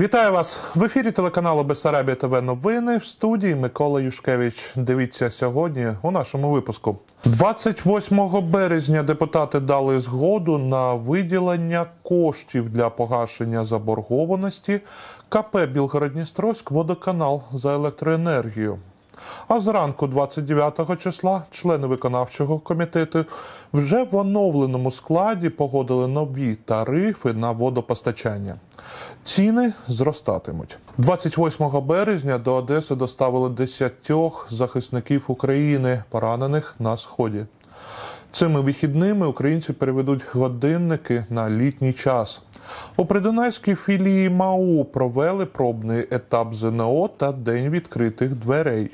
Вітаю вас в ефірі телеканалу Бесарабія ТВ новини в студії Микола Юшкевич. Дивіться сьогодні у нашому випуску. 28 березня депутати дали згоду на виділення коштів для погашення заборгованості КП Білгород-Дністровськ водоканал за електроенергію. А зранку 29 числа члени виконавчого комітету вже в оновленому складі погодили нові тарифи на водопостачання. Ціни зростатимуть. 28 березня до Одеси доставили 10 захисників України, поранених на сході. Цими вихідними українці переведуть годинники на літній час. У придунайській філії МАУ провели пробний етап ЗНО та День відкритих дверей.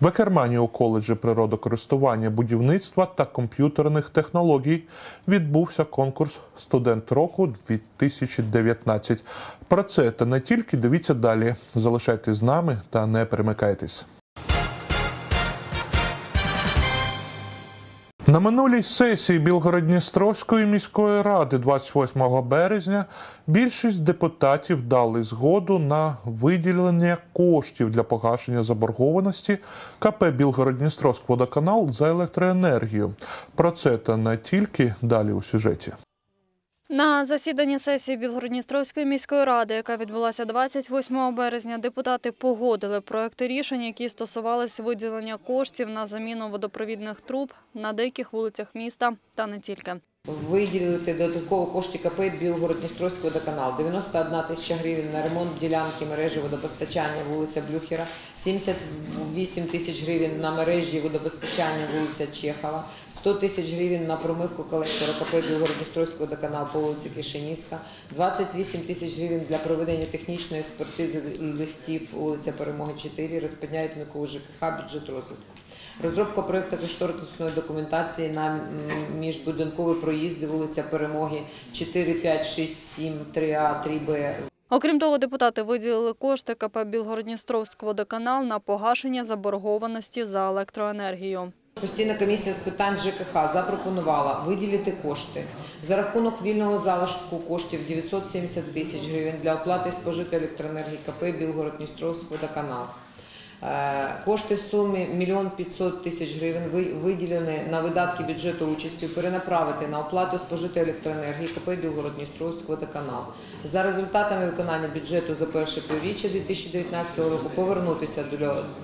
В екерманіо коледжі природокористування, будівництва та комп'ютерних технологій відбувся конкурс Студент року 2019. Про це та не тільки дивіться далі. Залишайтесь з нами та не перемикайтесь. На минулій сесії Білгород-Дністровської міської ради 28 березня більшість депутатів дали згоду на виділення коштів для погашення заборгованості КП Білгород-Дністровськ водоканал за електроенергію. Про це та не тільки далі у сюжеті. На засіданні сесії Білгородністровської міської ради, яка відбулася 28 березня, депутати погодили проекти рішень, які стосувалися виділення коштів на заміну водопровідних труб на деяких вулицях міста та не тільки. Виділити додатково кошти КП Білгород-Дністровський водоканал 91 тисяча гривень на ремонт ділянки мережі водопостачання вулиця Блюхера, 78 тисяч гривень на мережі водопостачання вулиця Чехова, 100 тисяч гривень на промивку колектора КП Білгород-Дністровський водоканал по вулиці Кишинівська, 28 тисяч гривень для проведення технічної експертизи лифтів вулиця Перемоги 4, розподільнику ЖКХ бюджет розвитку. Розробка проєкту кошторисної документації на міжбудинкові проїзди вулиця Перемоги 4, 5, 6, 7, 3А, 3Б. Окрім того, депутати виділили кошти КП Білгородністровськ водоканал на погашення заборгованості за електроенергію. Постійна комісія з питань ЖКХ запропонувала виділити кошти за рахунок вільного залишку коштів 970 тисяч гривень для оплати спожитої електроенергії КП Білгород-Дністровськ водоканал. Е, Кошти в сумі 1 500 тисяч гривень ви- виділені на видатки бюджету участю перенаправити на оплату спожитої електроенергії КП Білгород-Дністровськ водоканал. За результатами виконання бюджету за перше півріччя 2019 року повернутися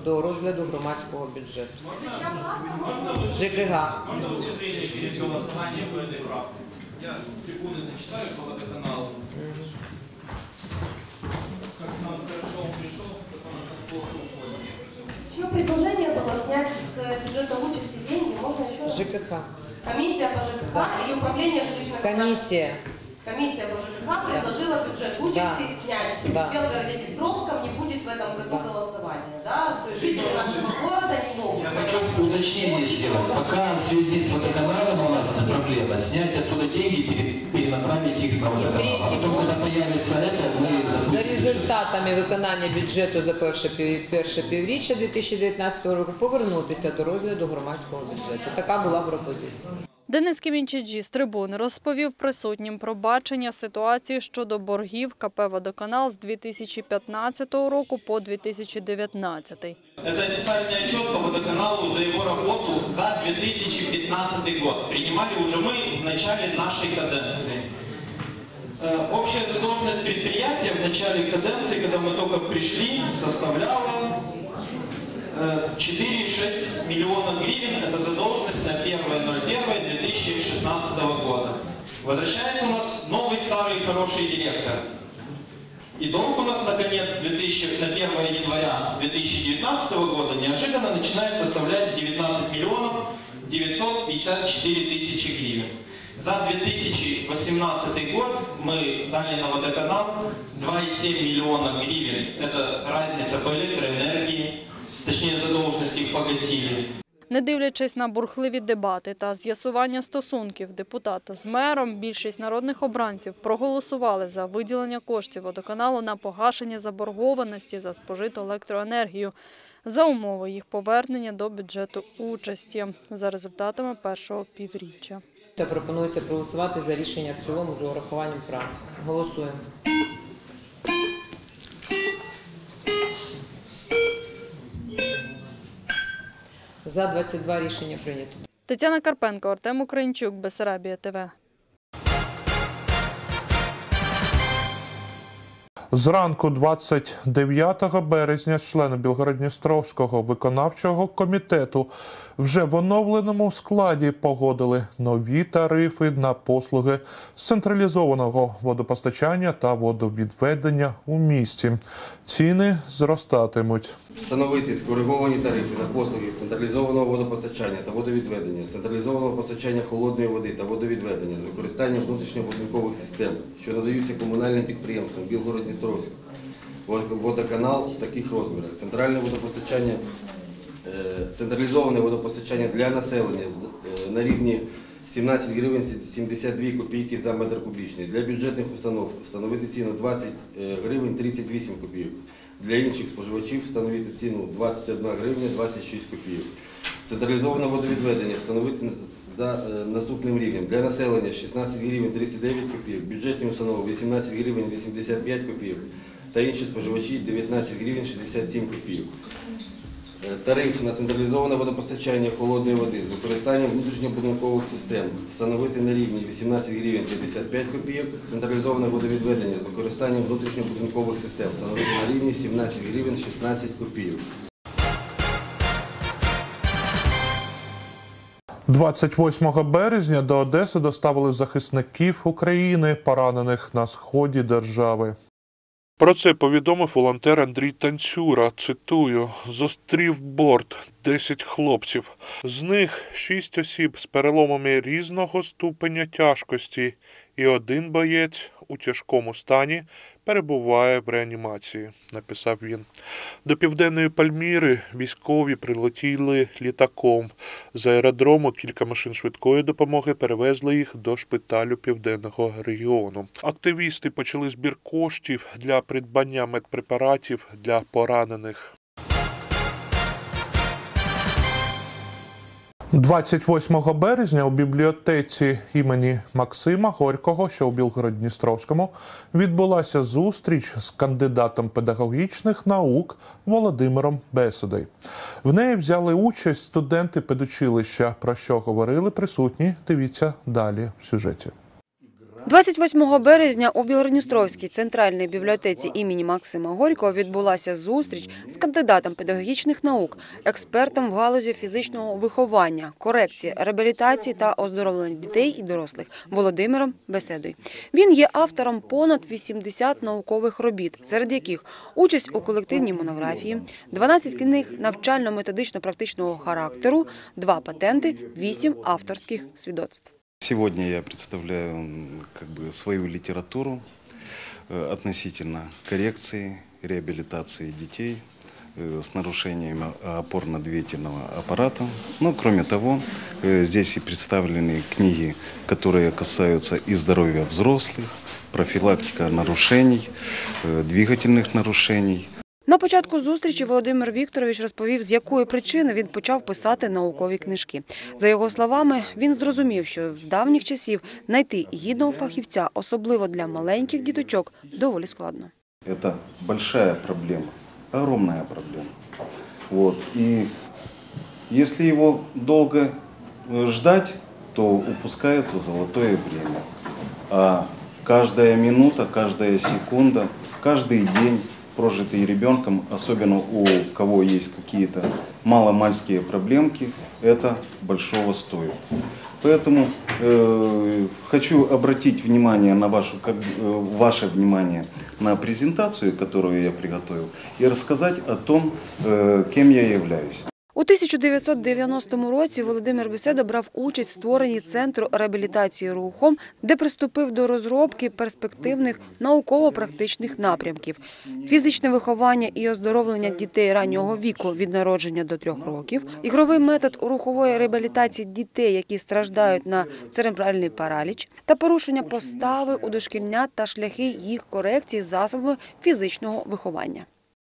до, розгляду громадського бюджету. ЖКГ. Я трибуны зачитаю по водоканалу. Как нам пришел, так он нас. Чье предложение было снять с бюджета участи деньги? Можно еще раз? ЖКХ. Комиссия по ЖКХ или управление жилищных Комиссия. Комиссия по ЖКХ предложила бюджет участи снять. Да. В Белгороде Днестровском не будет в этом году Да. голосования. Да? То есть жители нашего города не могут. Я хочу уточнение сделать. Пока в связи с водоканалом у нас проблема, снять оттуда деньги и пере- перенаправить их на водоканал. А третий потом, когда появится это, мы За запустим. результатами виконання бюджету за перше, пів- перше півріччя 2019 року повернутися до розгляду громадського бюджету. Така була пропозиція. Денис Кімінчиджі з трибуни розповів присутнім про бачення ситуації щодо боргів КП «Водоканал» з 2015 року по 2019. Это официальный отчет по водоканалу за его работу за 2015 год. Принимали уже мы в начале нашей каденции. Э, Общая задолженность предприятия в начале каденции, когда мы только пришли, составляла э, 4,6 миллионов гривен. Это задолженность на 1.01.2016 года. Возвращается у нас новый старый хороший директор. И долг у нас, наконец, 2000, на 1 января 2019 года неожиданно начинает составлять 19 миллионов 954 тысячи гривен. За 2018 год мы дали на водоканал 2,7 миллионов гривен. Это разница по электроэнергии, точнее задолженности их погасили. Не дивлячись на бурхливі дебати та з'ясування стосунків депутата з мером, більшість народних обранців проголосували за виділення коштів водоканалу на погашення заборгованості за спожиту електроенергію за умови їх повернення до бюджету участі за результатами першого півріччя. Та пропонується проголосувати за рішення в цілому з урахуванням прав. Голосуємо. За 22 рішення прийнято. Тетяна Карпенко, Артем Українчук, Бесарабія ТВ. Зранку 29 березня члени Білгородністровського виконавчого комітету вже в оновленому складі погодили нові тарифи на послуги з централізованого водопостачання та водовідведення у місті. Ціни зростатимуть. Встановити скориговані тарифи на послуги з централізованого водопостачання та водовідведення, централізованого постачання холодної води та водовідведення з використанням внутрішньобудинкових систем, що надаються комунальним підприємствам Білгород-Дністровськ, водоканал в таких розмірах. Центральне водопостачання, е, централізоване водопостачання для населення е, на рівні 17 гривень 72 копійки за метр кубічний. Для бюджетних установ встановити ціну 20 е, гривень 38 копійок. Для інших споживачів встановити ціну 21 гривня 26 копійок. Централізоване водовідведення встановити за е, наступним рівнем. Для населення 16 гривень 39 копійок, бюджетні установи 18 гривень 85 копійок та інші споживачі 19 гривень 67 копійок. Е, Тариф на централізоване водопостачання холодної води з використанням внутрішньобудинкових систем встановити на рівні 18 гривень 55 копійок, централізоване водовідведення з використанням внутрішньобудинкових систем встановити на рівні 17 гривень 16 копійок. 28 березня до Одеси доставили захисників України, поранених на сході держави. Про це повідомив волонтер Андрій Танцюра. Цитую: зустрів борт 10 хлопців. З них 6 осіб з переломами різного ступеня тяжкості, і один боєць у тяжкому стані перебуває в реанімації, написав він. До південної Пальміри військові прилетіли літаком. З аеродрому кілька машин швидкої допомоги перевезли їх до шпиталю південного регіону. Активісти почали збір коштів для придбання медпрепаратів для поранених. 28 березня у бібліотеці імені Максима Горького, що у Білгород-Дністровському, відбулася зустріч з кандидатом педагогічних наук Володимиром Бесудой. В неї взяли участь студенти педучилища. Про що говорили присутні? Дивіться далі в сюжеті. 28 березня у Білгородністровській центральній бібліотеці імені Максима Горького відбулася зустріч з кандидатом педагогічних наук, експертом в галузі фізичного виховання, корекції, реабілітації та оздоровлення дітей і дорослих Володимиром Беседою. Він є автором понад 80 наукових робіт, серед яких участь у колективній монографії, 12 книг навчально-методично-практичного характеру, два патенти, 8 авторських свідоцтв. Сегодня я представляю как бы, свою литературу э, относительно коррекции, реабилитации детей э, с нарушениями опорно-двигательного аппарата. Ну, кроме того, э, здесь и представлены книги, которые касаются и здоровья взрослых, профилактика нарушений, двигательных нарушений – На початку зустрічі Володимир Вікторович розповів, з якої причини він почав писати наукові книжки. За його словами, він зрозумів, що з давніх часів знайти гідного фахівця, особливо для маленьких діточок, доволі складно. Это большая проблема, огромная проблема. Вот. И если его долго э, ждать, то упускается золотое время. А каждая минута, каждая секунда, каждый день, Прожитый ребенком, особенно у кого есть какие-то маломальские проблемки, это большого стоит. Поэтому э, хочу обратить внимание на вашу, как, э, ваше внимание на презентацию, которую я приготовил, и рассказать о том, э, кем я являюсь. У 1990 році Володимир Беседа брав участь в створенні центру реабілітації рухом, де приступив до розробки перспективних науково-практичних напрямків: фізичне виховання і оздоровлення дітей раннього віку від народження до трьох років, ігровий метод рухової реабілітації дітей, які страждають на церебральний параліч, та порушення постави у дошкільнят та шляхи їх корекції засобами фізичного виховання.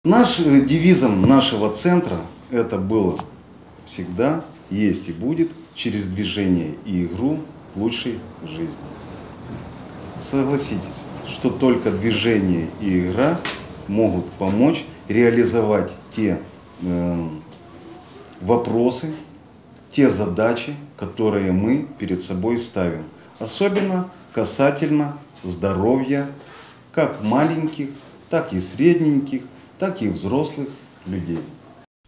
Наш э, девизом нашего центра это было всегда, есть и будет через движение и игру лучшей жизни. Согласитесь, что только движение и игра могут помочь реализовать те э, вопросы, те задачи, которые мы перед собой ставим. Особенно касательно здоровья как маленьких, так и средненьких, так і взрослих людей.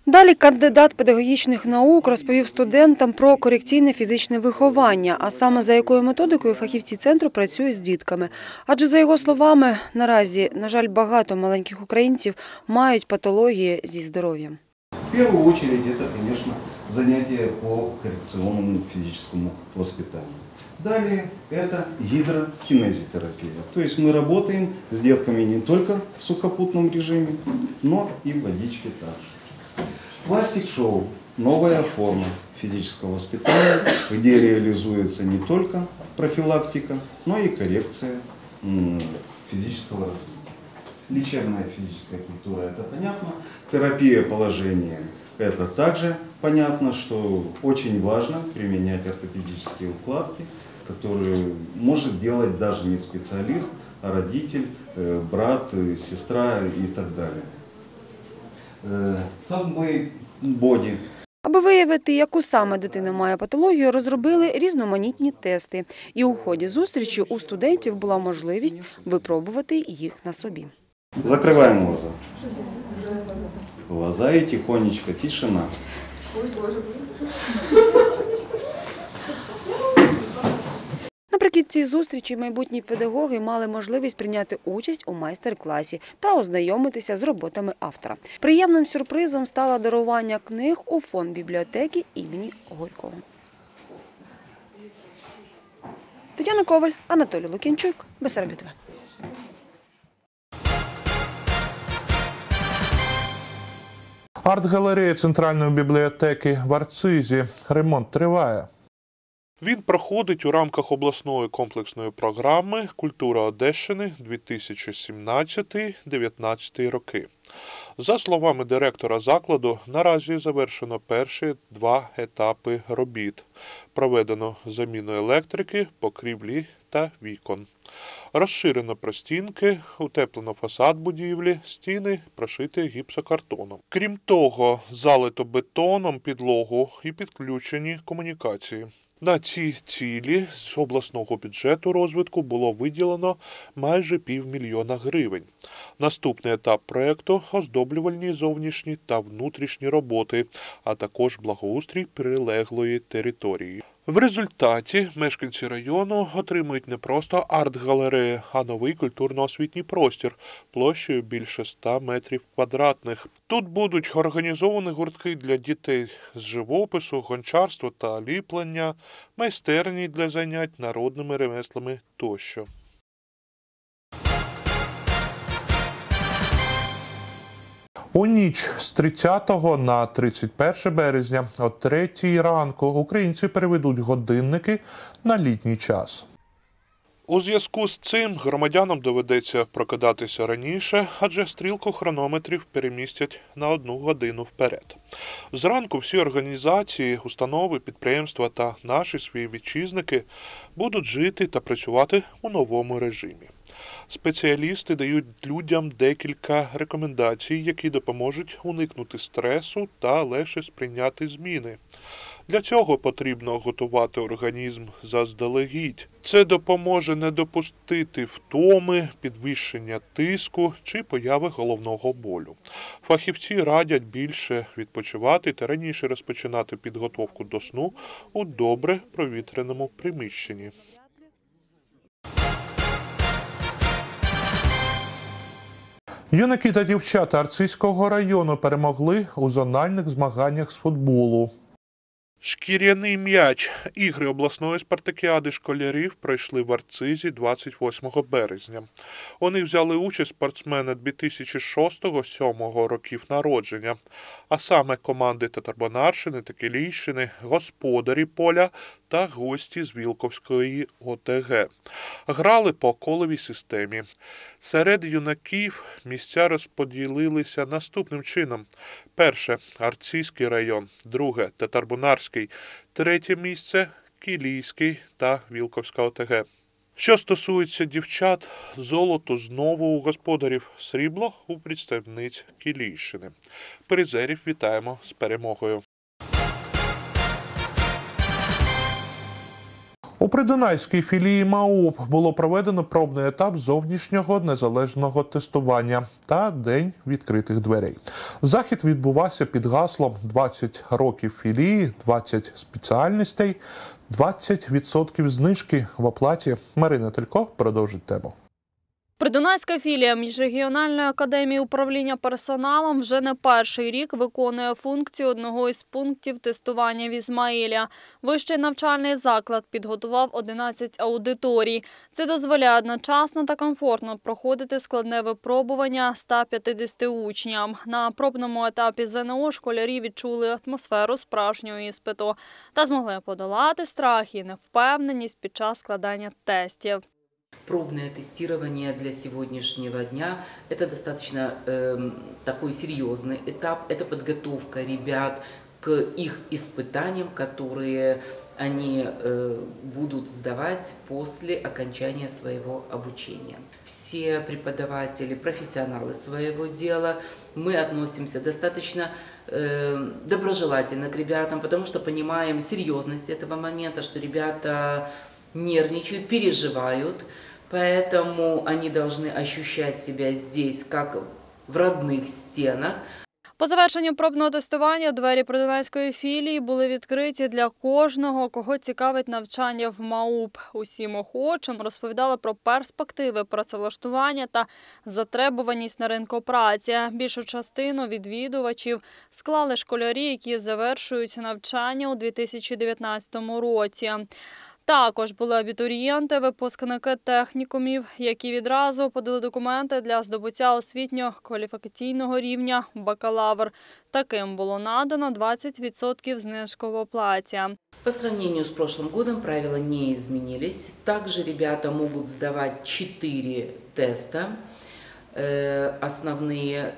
Далі кандидат педагогічних наук розповів студентам про корекційне фізичне виховання, а саме за якою методикою фахівці центру працюють з дітками. Адже за його словами, наразі, на жаль, багато маленьких українців мають патології зі здоров'ям. В першу очередь це, конечно, занятия по коррекционному физическому воспитанию. Далее это гидрокинезитерапия. То есть мы работаем с детками не только в сухопутном режиме, но и в водичке также. Пластик-шоу – новая форма физического воспитания, где реализуется не только профилактика, но и коррекция физического развития. Лечебная физическая культура – это понятно. Терапия положения – это также понятно, что очень важно применять ортопедические укладки, которые может делать даже не специалист, а родитель, э, брат, э, сестра и так далее. Э, Subway Body Аби виявити, яку саме дитина має патологію, розробили різноманітні тести. І у ході зустрічі у студентів була можливість випробувати їх на собі. Закрываем глаза. Глаза и тихонечко, тишина. Наприкінці зустрічі майбутні педагоги мали можливість прийняти участь у майстер-класі та ознайомитися з роботами автора. Приємним сюрпризом стало дарування книг у фонд бібліотеки імені Горького. Тетяна Коваль, Анатолій Лукінчук, Бесарабі Арт-галерея Центральної бібліотеки в Арцизі. Ремонт триває. Він проходить у рамках обласної комплексної програми Культура Одещини 2017-2019 роки. За словами директора закладу, наразі завершено перші два етапи робіт. Проведено заміну електрики, покрівлі та вікон. Розширено простінки, утеплено фасад будівлі, стіни прошиті гіпсокартоном. Крім того, залито бетоном підлогу і підключені комунікації. На ці цілі з обласного бюджету розвитку було виділено майже півмільйона гривень. Наступний етап проекту оздоблювальні зовнішні та внутрішні роботи, а також благоустрій прилеглої території. В результаті мешканці району отримують не просто арт-галереї, а новий культурно-освітній простір площею більше 100 метрів квадратних. Тут будуть організовані гуртки для дітей з живопису, гончарства та ліплення, майстерні для занять народними ремеслами тощо. У ніч з 30 на 31 березня о 3 ранку українці переведуть годинники на літній час. У зв'язку з цим громадянам доведеться прокидатися раніше, адже стрілку хронометрів перемістять на одну годину вперед. Зранку всі організації, установи, підприємства та наші свої вітчизники будуть жити та працювати у новому режимі. Спеціалісти дають людям декілька рекомендацій, які допоможуть уникнути стресу та легше сприйняти зміни. Для цього потрібно готувати організм заздалегідь. Це допоможе не допустити втоми, підвищення тиску чи появи головного болю. Фахівці радять більше відпочивати та раніше розпочинати підготовку до сну у добре провітряному приміщенні. Юнаки та дівчата Арцизького району перемогли у зональних змаганнях з футболу. Шкіряний м'яч. Ігри обласної спартакіади школярів пройшли в Арцизі 28 березня. У них взяли участь спортсмени 2006-2007 років народження, а саме команди Татарбонарщини та Кілійщини, господарі поля та гості з Вілковської ОТГ. Грали по коловій системі. Серед юнаків місця розподілилися наступним чином: перше Арцизький район, друге Татарбунарський, третє місце Кілійський та Вілковська ОТГ. Що стосується дівчат, золото знову у господарів, срібло у представниць Кілійщини. Призерів вітаємо з перемогою. Придунайській філії МАУП було проведено пробний етап зовнішнього незалежного тестування та день відкритих дверей. Захід відбувався під гаслом «20 років філії, 20 спеціальностей, 20% знижки в оплаті. Марина Телько продовжить тему. Придунайська філія міжрегіональної академії управління персоналом вже не перший рік виконує функцію одного із пунктів тестування в Ізмаїля. Вищий навчальний заклад підготував 11 аудиторій. Це дозволяє одночасно та комфортно проходити складне випробування 150 учням. На пробному етапі ЗНО школярі відчули атмосферу справжнього іспиту та змогли подолати страх і невпевненість під час складання тестів. Пробное тестирование для сегодняшнего дня – это достаточно эм, такой серьезный этап. Это подготовка ребят к их испытаниям, которые они э, будут сдавать после окончания своего обучения. Все преподаватели, профессионалы своего дела, мы относимся достаточно э, доброжелательно к ребятам, потому что понимаем серьезность этого момента, что ребята нервничают, переживают, поэтому они должны ощущать себя здесь как в родных стенах, По завершенню пробного тестування двері Придунайської філії були відкриті для кожного, кого цікавить навчання в МАУП. Усім охочим розповідали про перспективи працевлаштування та затребуваність на ринку праці. Більшу частину відвідувачів склали школярі, які завершують навчання у 2019 році. Також були абітурієнти, випускники технікумів, які відразу подали документи для здобуття освітньо-кваліфікаційного рівня бакалавр. Таким було надано 20% знижки в оплаті. По сравнению с прошлым годом правила не изменились. Также ребята могут сдавать 4 теста э, основные.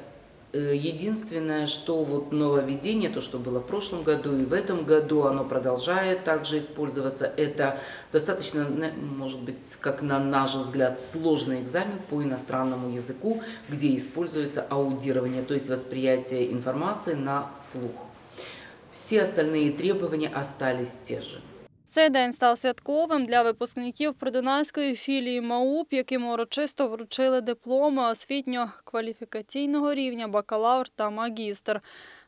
Э, Единственное, что вот нововведение, то, что было в прошлом году и в этом году, оно продолжает также использоваться. Это достаточно, может быть, как на наш взгляд, сложный экзамен по иностранному языку, где используется аудирование, то есть восприятие информации на слух. Все остальные требования остались те же. Цей день став святковим для випускників Придунайської філії МАУП, яким урочисто вручили дипломи освітньо-кваліфікаційного рівня бакалавр та магістр.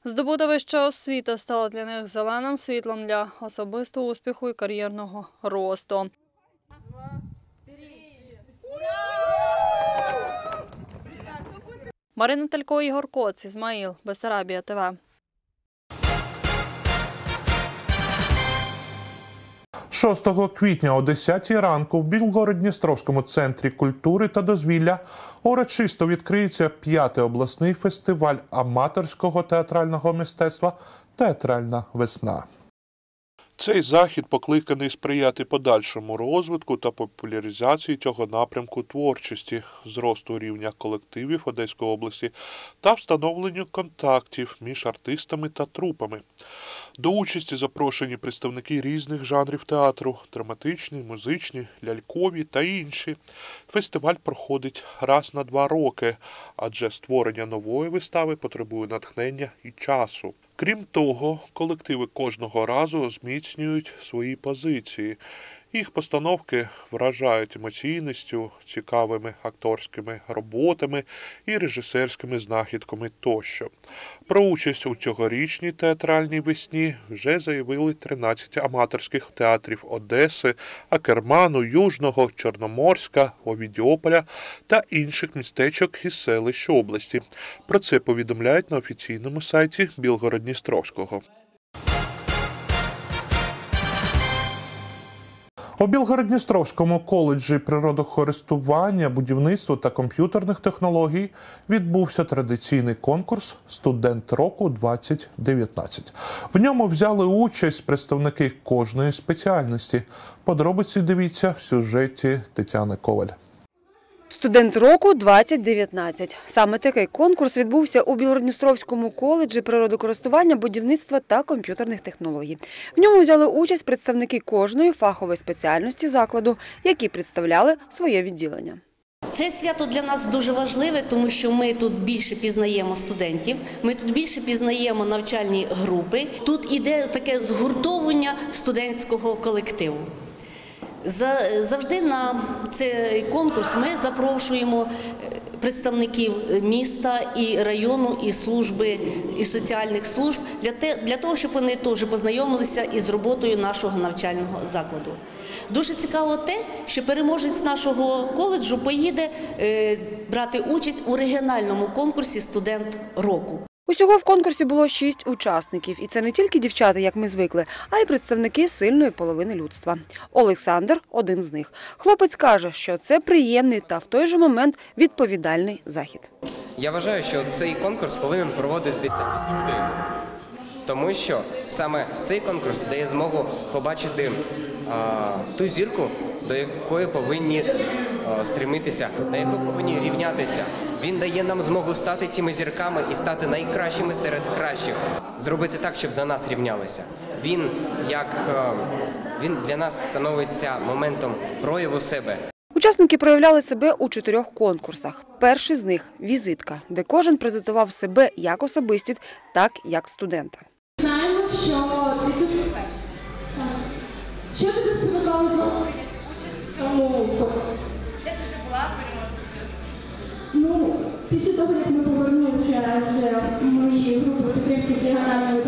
Здобута вища освіта стала для них зеленим світлом для особистого успіху і кар'єрного росту. Марина Талько, Ігор Коц, Ізмаїл, Бесарабія ТВ. 6 квітня о 10 ранку в Білгород-Дністровському центрі культури та дозвілля урочисто відкриється п'ятий обласний фестиваль аматорського театрального мистецтва Театральна весна. Цей захід покликаний сприяти подальшому розвитку та популяризації цього напрямку творчості, зросту рівня колективів Одеської області та встановленню контактів між артистами та трупами. До участі запрошені представники різних жанрів театру драматичні, музичні, лялькові та інші. Фестиваль проходить раз на два роки, адже створення нової вистави потребує натхнення і часу. Крім того, колективи кожного разу зміцнюють свої позиції. Їх постановки вражають емоційністю, цікавими акторськими роботами і режисерськими знахідками тощо. Про участь у цьогорічній театральній весні вже заявили 13 аматорських театрів Одеси, Акерману, Южного, Чорноморська, Овідіополя та інших містечок із селищ області. Про це повідомляють на офіційному сайті Білгород-Дністровського. У Білгород-Дністровському коледжі природокористування, будівництва та комп'ютерних технологій відбувся традиційний конкурс Студент року 2019. В ньому взяли участь представники кожної спеціальності. Подробиці дивіться в сюжеті Тетяни Коваль. Студент року 2019. Саме такий конкурс відбувся у Білородністровському коледжі природокористування, будівництва та комп'ютерних технологій. В ньому взяли участь представники кожної фахової спеціальності закладу, які представляли своє відділення. Це свято для нас дуже важливе, тому що ми тут більше пізнаємо студентів, ми тут більше пізнаємо навчальні групи. Тут іде таке згуртовування студентського колективу. За- Завжди на цей конкурс ми запрошуємо е, представників міста і району, і служби, і соціальних служб для того, щоб вони теж познайомилися із роботою нашого навчального закладу. Дуже цікаво те, що переможець нашого коледжу поїде е, брати участь у регіональному конкурсі Студент року. Усього в конкурсі було шість учасників, і це не тільки дівчата, як ми звикли, а й представники сильної половини людства. Олександр один з них. Хлопець каже, що це приємний та в той же момент відповідальний захід. Я вважаю, що цей конкурс повинен проводитися всюди, тому що саме цей конкурс дає змогу побачити а, ту зірку, до якої повинні а, стремитися, на яку повинні рівнятися. Він дає нам змогу стати тими зірками і стати найкращими серед кращих, зробити так, щоб до нас рівнялися. Він як е, він для нас становиться моментом прояву себе, Учасники проявляли себе у чотирьох конкурсах. Перший з них візитка, де кожен презентував себе як особистість, так як студента. Знаємо, що ти тут перший. Що тебе спонукало після того, як ми повернулися з моєї групи підтримки з регіональної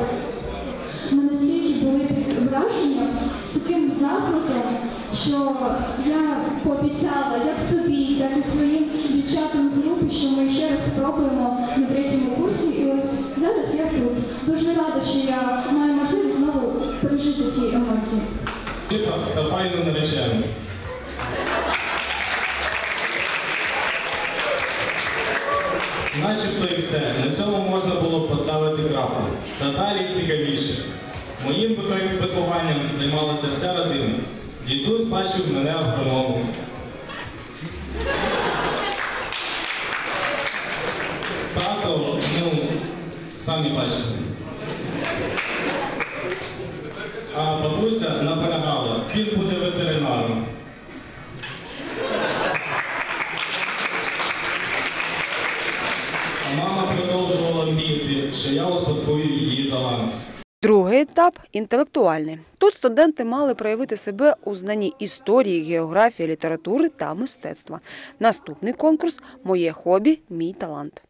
ми настільки були під враженням з таким захватом, що я пообіцяла як собі, так і своїм дівчатам з групи, що ми ще раз спробуємо на третьому курсі. І ось зараз я тут. Дуже рада, що я маю можливість знову пережити ці емоції. та файну наречену. Начебто і все. На цьому можна було поставити крапку. Та далі цікавіше. Моїм вихов- вихованням займалася вся родина. Дідусь бачив мене агрономом. Тато, ну, самі бачите. А бабуся наполягала, він буде ветеринаром. А мама продовжувала успадкую її талант. Другий етап інтелектуальний. Тут студенти мали проявити себе у знанні історії, географії, літератури та мистецтва. Наступний конкурс Моє хобі, мій талант.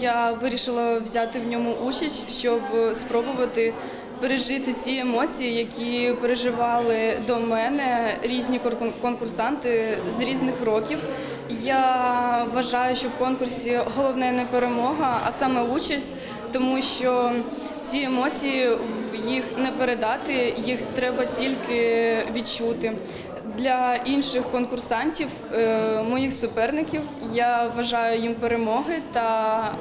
Я вирішила взяти в ньому участь, щоб спробувати пережити ці емоції, які переживали до мене різні конкурсанти з різних років. Я вважаю, що в конкурсі головне не перемога, а саме участь, тому що ці емоції їх не передати, їх треба тільки відчути. Для інших конкурсантів, е, моїх суперників, я вважаю їм перемоги та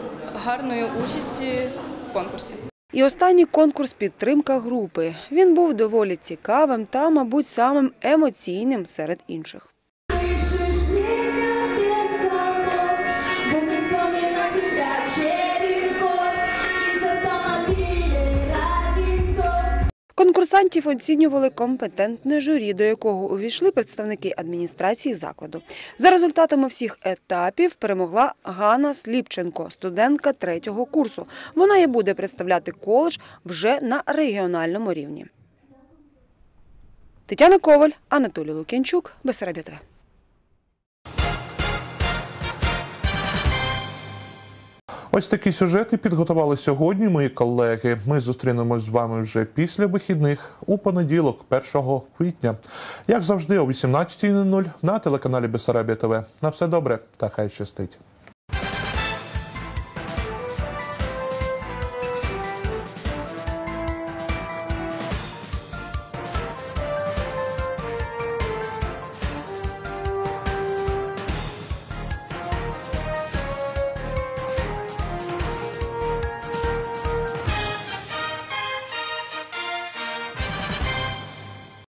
гарної участі в конкурсі. І останній конкурс підтримка групи. Він був доволі цікавим та, мабуть, самим емоційним серед інших. Конкурсантів оцінювали компетентне журі, до якого увійшли представники адміністрації закладу. За результатами всіх етапів перемогла Ганна Сліпченко, студентка третього курсу. Вона і буде представляти коледж вже на регіональному рівні. Тетяна Коваль, Анатолій Лук'янчук, Бесарабія Ось такі сюжети підготували сьогодні мої колеги. Ми зустрінемось з вами вже після вихідних у понеділок, 1 квітня. Як завжди, о 18.00 на телеканалі Бесарабія ТВ. На все добре та хай щастить.